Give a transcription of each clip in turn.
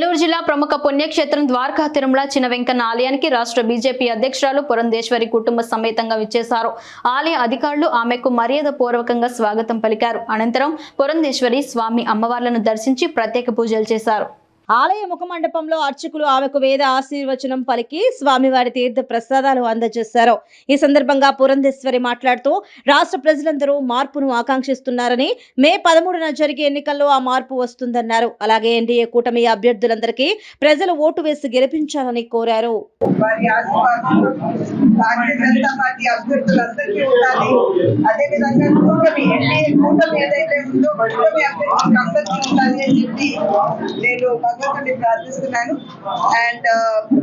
ఏలూరు జిల్లా ప్రముఖ పుణ్యక్షేత్రం ద్వారకా తిరుమల చిన్న వెంకన్న ఆలయానికి రాష్ట్ర బీజేపీ అధ్యక్షురాలు పురంధేశ్వరి కుటుంబ సమేతంగా విచ్చేశారు. ఆలయ అధికారులు ఆమెకు మర్యాద పూర్వకంగా స్వాగతం పలికారు. అనంతరం పురంధేశ్వరి స్వామి అమ్మవార్లను దర్శించి ప్రత్యేక పూజలు చేశారు. ఆలయ ముఖమండపంలో అర్చకులు ఆమెకు వేద ఆశీర్వచనం పలికి స్వామివారి తీర్థ ప్రసాదాలు అందజేశారు. ఈ సందర్భంగా పురంధేశ్వరి మాట్లాడుతూ రాష్ట్ర ప్రజలందరూ మార్పును ఆకాంక్షిస్తున్నారని మే పదమూడున జరిగే ఎన్నికల్లో ఆ మార్పు వస్తుందన్నారు. అలాగే ఎన్డీఏ కూటమి అభ్యర్థులందరికీ ప్రజలు ఓటు వేసి గెలిపించాలని కోరారు. కూటమి ఎన్డీఏ కూటమి ఏదైతే ఉందో కూటమి అభ్యర్థులకు అందరికీ ఉండాలి అని చెప్పి నేను భగవంతుని ప్రార్థిస్తున్నాను. అండ్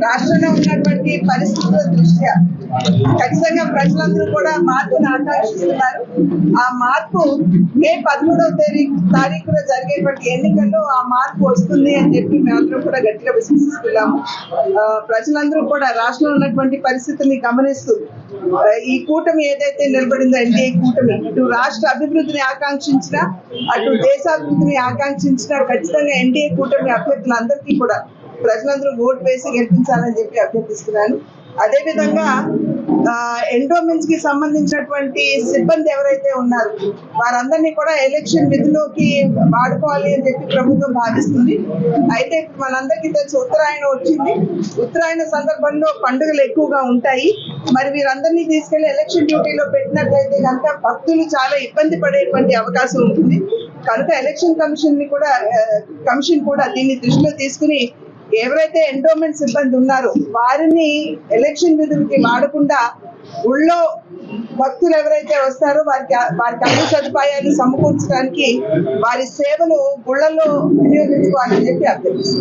రాష్ట్రంలో ఉన్నటువంటి పరిస్థితుల దృష్ట్యా ఖచ్చితంగా ప్రజలందరూ కూడా మార్పును ఆకాంక్షిస్తున్నారు. ఆ మార్పు మే పదమూడవ తేదీ తారీఖున జరిగేటువంటి ఎన్నికల్లో ఆ మార్పు వస్తుంది అని చెప్పి మేమందరం కూడా గట్టిగా విశ్వసిస్తున్నాము. ప్రజలందరూ కూడా రాష్ట్రంలో ఉన్నటువంటి పరిస్థితుల్ని గమనిస్తూ ఈ కూటమి ఏదైతే నిలబడిందో ఎన్డీఏ కూటమి ఇటు రాష్ట్ర అభివృద్ధిని ఆకాంక్షించిన అటు దేశాభివృద్ధిని ఆకాంక్షించిన ఖచ్చితంగా ఎన్డీఏ కూటమి అభ్యర్థులందరికీ కూడా ప్రజలందరూ ఓటు వేసి గెలిపించాలని చెప్పి అభ్యర్థిస్తున్నాను. అదే విధంగా ఎండోమెంట్స్కి సంబంధించినటువంటి సిబ్బంది ఎవరైతే ఉన్నారు వారందరినీ కూడా ఎలక్షన్ విధిలోకి వాడుకోవాలి అని చెప్పి ప్రభుత్వం భావిస్తుంది. అయితే మనందరికీ తెలుసు ఉత్తరాయణం వచ్చింది. ఉత్తరాయణ సందర్భంలో పండుగలు ఎక్కువగా ఉంటాయి. మరి వీరందరినీ తీసుకెళ్ళి ఎలక్షన్ డ్యూటీలో పెట్టినట్లయితే కనుక భక్తులు చాలా ఇబ్బంది పడేటువంటి అవకాశం ఉంటుంది. కనుక ఎలక్షన్ కమిషన్ని కూడా కమిషన్ కూడా దీన్ని దృష్టిలో తీసుకుని ఎవరైతే ఎండోమెంట్ సిబ్బంది ఉన్నారో వారిని ఎలక్షన్ విధులకి వాడకుండా ఊళ్ళో భక్తులు ఎవరైతే వస్తారో వారికి వారికి అన్ని సదుపాయాలు సమకూర్చడానికి వారి సేవలు గుళ్ళల్లో వినియోగించుకోవాలని చెప్పి అభ్యర్థిస్తున్నారు.